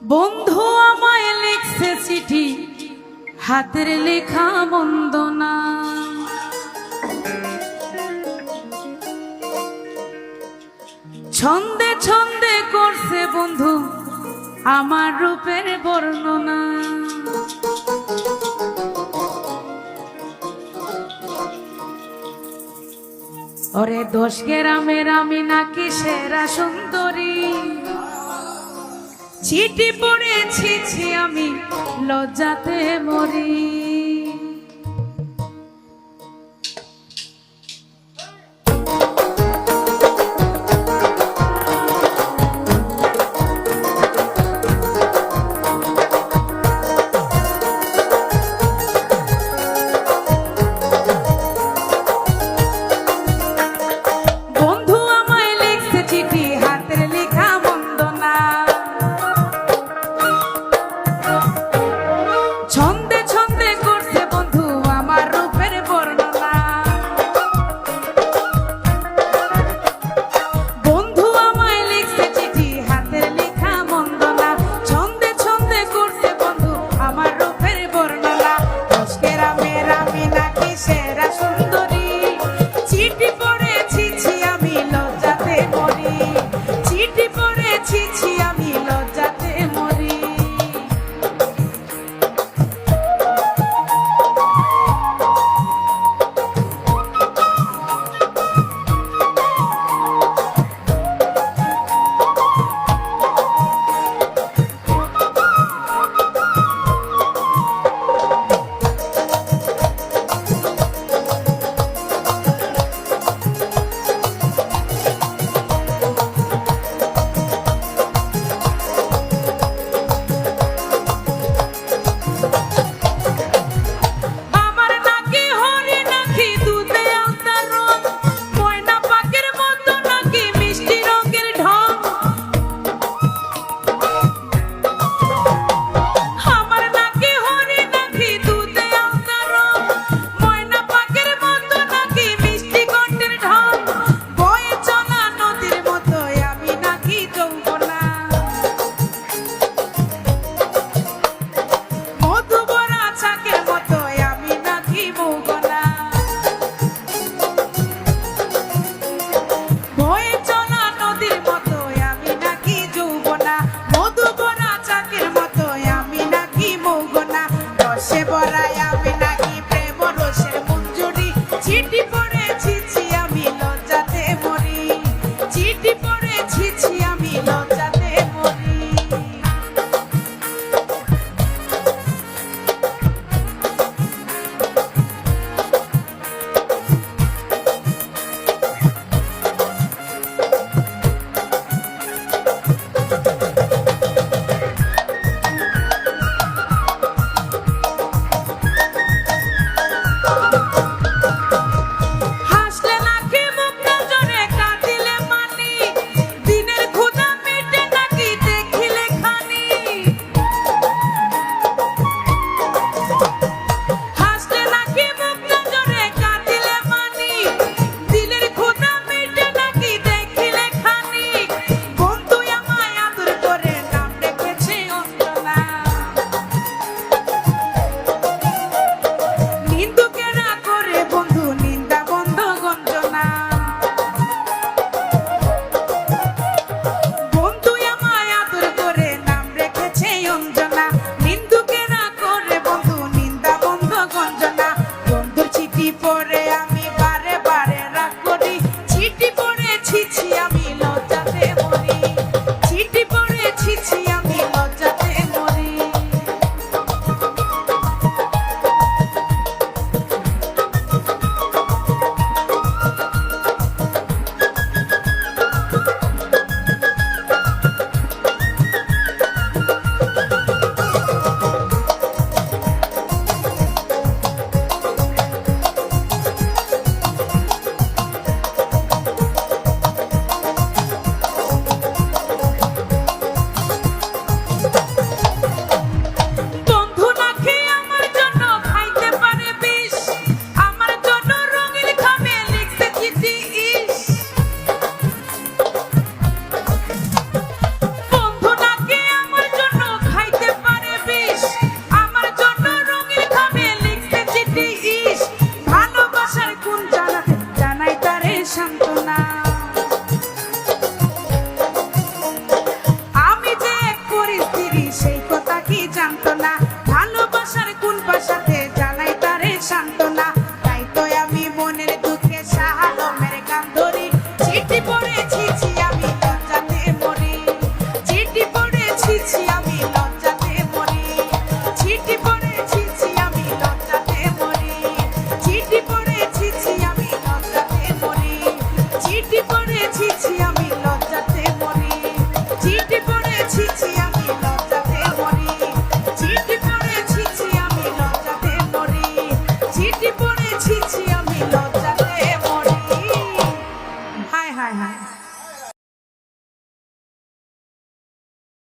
বন্ধু আমায় লিখছে চিঠি, হাতের লেখা বন্দনা। ছন্দে ছন্দে করছে বন্ধু আমার রূপের বর্ণনা। ওরে দশ গ্রামের আমি নাকি সেরা সুন্দরী। চিঠি পড়েছি আমি লজ্জাতে মরি। সে পর